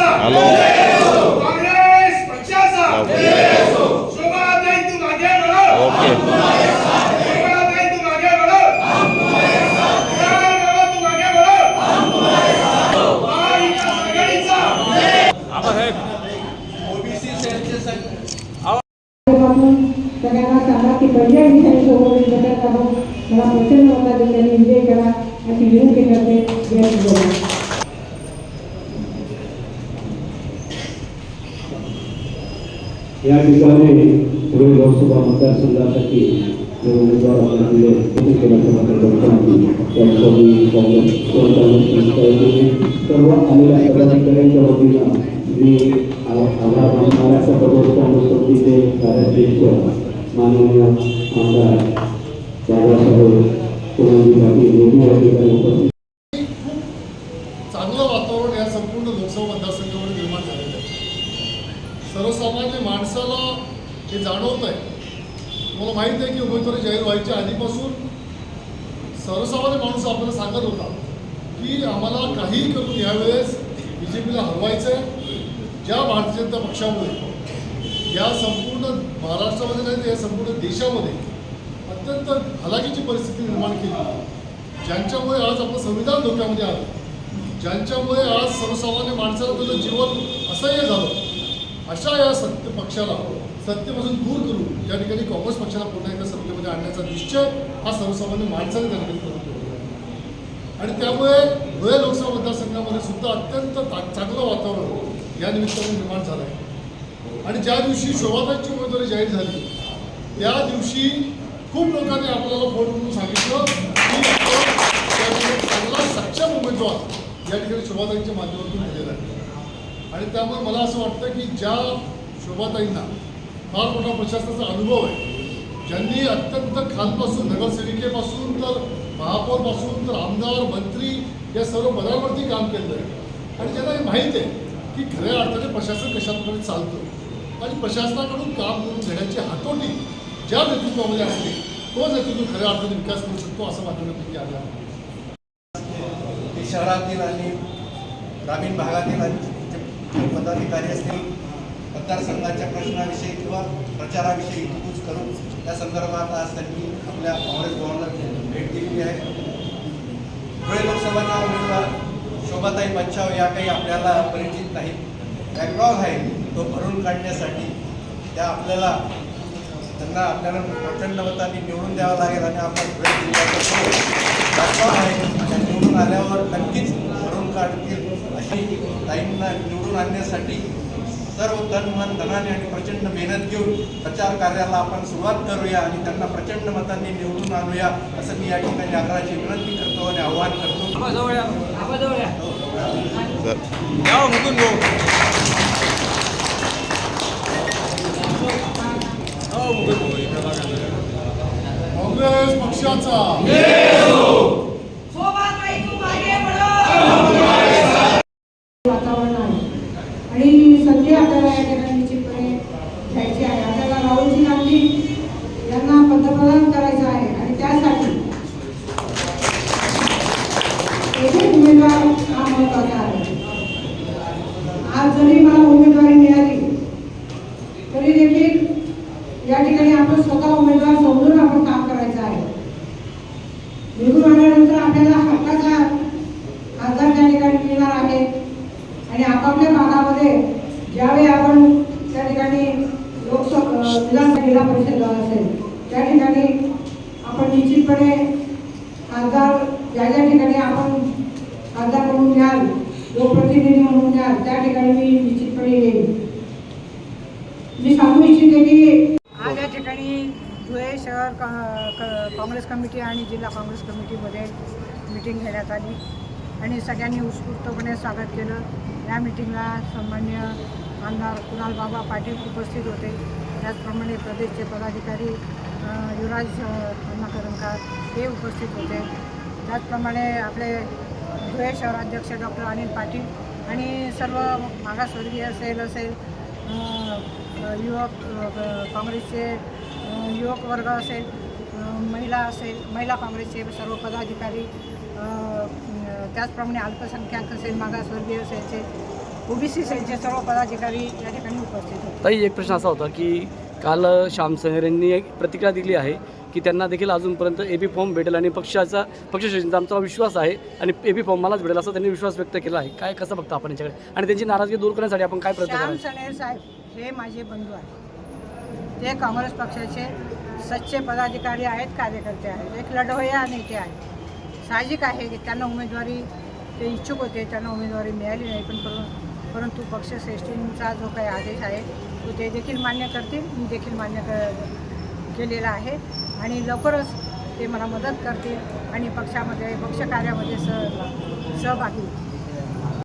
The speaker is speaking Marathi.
हॅलो काँग्रेस पक्षाचा शोभाताई तू मागे वळव ओके शोभाताई तू मागे वळव जय बाबा तू मागे वळव महाविकास आघाडीचा माध्यमातून सगळ्यांना सांगा की पहिल्या दिवसाने सोबत बदल करून मला प्रचंड मताने त्यांनी विजय करा अशी विनंती करते जय या ठिकाणी पुणे लोकसभा मतदारसंघासाठी जे उमेदवार आपल्याला दिले ते केल्याचं मात्र लोकांनी त्यांचं मी काँग्रेस सरकारने सर्व आलेल्या पदाधिकाऱ्यांच्या वतीनं मी आ- आभार महाराष्ट्र प्रदेश काँग्रेस समितीचे कार्याध्यक्ष माननीय आमदार बाबासाहेब पुनाजी पाटील यांनी या ठिकाणी उपस्थित चांगलं वातावरण या संपूर्ण लोकसभा मतदारसंघामध्ये निर्माण झालेलं आहे सर्वसामान्य माणसाला हे जाणवत आहे मला माहीत आहे की उमेदवारी जाहीर व्हायच्या आधीपासून सर्वसामान्य माणूस आपल्याला सांगत होता की आम्हाला काहीही करून यावेळेस बी जे पीला हरवायचं आहे ज्या भारतीय जनता पक्षामुळे या संपूर्ण महाराष्ट्रामध्ये नाही तर या संपूर्ण देशामध्ये अत्यंत हलाखीची परिस्थिती निर्माण केली. ज्यांच्यामुळे आज आपलं संविधान धोक्यामध्ये आलं ज्यांच्यामुळे आज सर्वसामान्य माणसाला त्याचं जीवन असह्य झालं अशा या सत्य पक्षाला सत्तेपासून दूर करून या ठिकाणी काँग्रेस पक्षाला पुन्हा एकदा सत्तेमध्ये आणण्याचा निश्चय हा सर्वसामान्य माणसाने त्या ठिकाणी करून ठेवलेला आहे. आणि त्यामुळे धुळे लोकसभा मतदारसंघामध्ये सुद्धा अत्यंत चांगलं वातावरण या निमित्ताने निर्माण झालं आहे आणि ज्या दिवशी शोभाताईंची उमेदवारी जाहीर झाली त्या दिवशी खूप लोकांनी आपल्याला फोन करून सांगितलं की आपण त्या चांगला सक्षम उमेदवार या ठिकाणी शोभाताईंच्या माध्यमातून दिलेला आहे आणि त्यामुळे मला असं वाटतं की ज्या शोभाताईंना फार मोठा प्रशासनाचा अनुभव आहे. ज्यांनी अत्यंत खालपासून नगरसेविकेपासून तर महापौरपासून तर आमदार मंत्री या सर्व पदांवरती काम केलं आहे. आणि ज्यांना हे माहीत आहे की खऱ्या अर्थाने प्रशासन कशाप्रकारे चालतं आणि प्रशासनाकडून काम करून घेण्याची हातोटी ज्या नेतृत्वामध्ये असते तो नेतृत्व खऱ्या अर्थाने विकास करू शकतो असं माध्यमातून आलं आहे शहरातील आणि ग्रामीण भागातील आणि पदाधिकारी असतील मतदारसंघाच्या प्रश्नाविषयी किंवा प्रचाराविषयी इतकूच करून त्या संदर्भात आज त्यांनी आपल्या काँग्रेस भवनाला भेट दिलेली आहे. धुळे लोकसभाच्या उमेदवार शोभाताई बच्चाव या काही आपल्याला परिचित नाही बॅकग्राऊंड आहे तो भरून काढण्यासाठी त्या आपल्याला त्यांना आपल्याला प्रचंड मतांनी निवडून द्यावं लागेल आणि आपण धुळे जिल्ह्याचा बॅकग्राऊंड आहे त्या निवडून आल्यावर नक्कीच भरून काढतील अशी ताईंना निवडून आणण्यासाठी सर्व तन मन धनाने आणि प्रचंड मेहनत घेऊन प्रचार कार्याला आपण सुरुवात करूया आणि त्यांना प्रचंड मतांनी निवडून आणूया असं मी या ठिकाणी आग्रहाची विनंती करतो आणि आव्हान करतो. काँग्रेस पक्षाचा वातावरण आहे आणि संधी आपल्याला या ठिकाणी निश्चितपणे घ्यायची आहे आपल्याला राहुलजी गांधी यांना पंतप्रधान करायचं आहे आणि त्यासाठी उमेदवार हा महत्त्वाचा आहे. आज जरी मला उमेदवारी मिळाली तरी देखील या ठिकाणी आपण स्वतः उमेदवार समजून आपण काम करायचं आहे. निवडून आल्यानंतर आपल्याला हक्काचा खासदार त्या ठिकाणी मिळणार आहे. आणि आपापल्या भागामध्ये ज्यावेळी आपण त्या ठिकाणी लोकसभा जिल्हा परिषद असेल त्या ठिकाणी आपण निश्चितपणे खासदार ज्या ज्या ठिकाणी आपण खासदार म्हणून घ्याल लोकप्रतिनिधी म्हणून घ्याल त्या ठिकाणी मी निश्चितपणे येईल मी सांगू इच्छिते की आज या ठिकाणी धुळे शहर का- क- काँग्रेस कमिटी आणि जिल्हा काँग्रेस कमिटीमध्ये मिटिंग घेण्यात आली. आणि सगळ्यांनी उत्स्फूर्तपणे स्वागत केलं. या मिटिंगला सन्मान्य आमदार कुणाल बाबा पाटील उपस्थित होते. त्याचप्रमाणे प्रदेशचे पदाधिकारी युवराज अ, हे उपस्थित होते. त्याचप्रमाणे आपले धुळे शहराध्यक्ष डॉक्टर अनिल पाटील आणि सर्व मागासवर्गीय असेल असेल युवक काँग्रेसचे युवक वर्ग असेल महिला असेल महिला काँग्रेसचे सर्व पदाधिकारी त्याचप्रमाणे अल्पसंख्याक असेल मागासवर्गीय असेलचे ओबीसी सेलचे सर्व पदाधिकारी या ठिकाणी उपस्थित होते. एक प्रश्न असा होता की काल श्याम सनेर यांनी एक प्रतिक्रिया दिली आहे की त्यांना देखील अजूनपर्यंत ए बी फॉर्म भेटेल आणि पक्षाचा पक्षश्रेष्ठींचा आमचा विश्वास आहे आणि ए बी फॉर्म मलाच भेटेल असं त्यांनी विश्वास व्यक्त केला आहे. काय कसं बघता आपण याच्याकडे? आणि त्यांची नाराजगी दूर करण्यासाठी आपण काय प्रयत्न श्याम करायचं सनेर साहेब हे माझे बंधू आहेत. ते काँग्रेस पक्षाचे सच्चे पदाधिकारी आहेत कार्यकर्ते आहेत. एक लढवय्या नेते आहेत. साहजिक आहे की त्यांना उमेदवारी ते इच्छुक होते त्यांना उमेदवारी मिळाली नाही पण परंतु पक्षश्रेष्ठींचा जो काही आदेश आहे तो ते देखील मान्य करतील मी देखील मान्य क केलेला आहे. आणि लवकरच ते मला मदत करतील आणि पक्षामध्ये पक्ष कार्यामध्ये सह सहभागी होतील.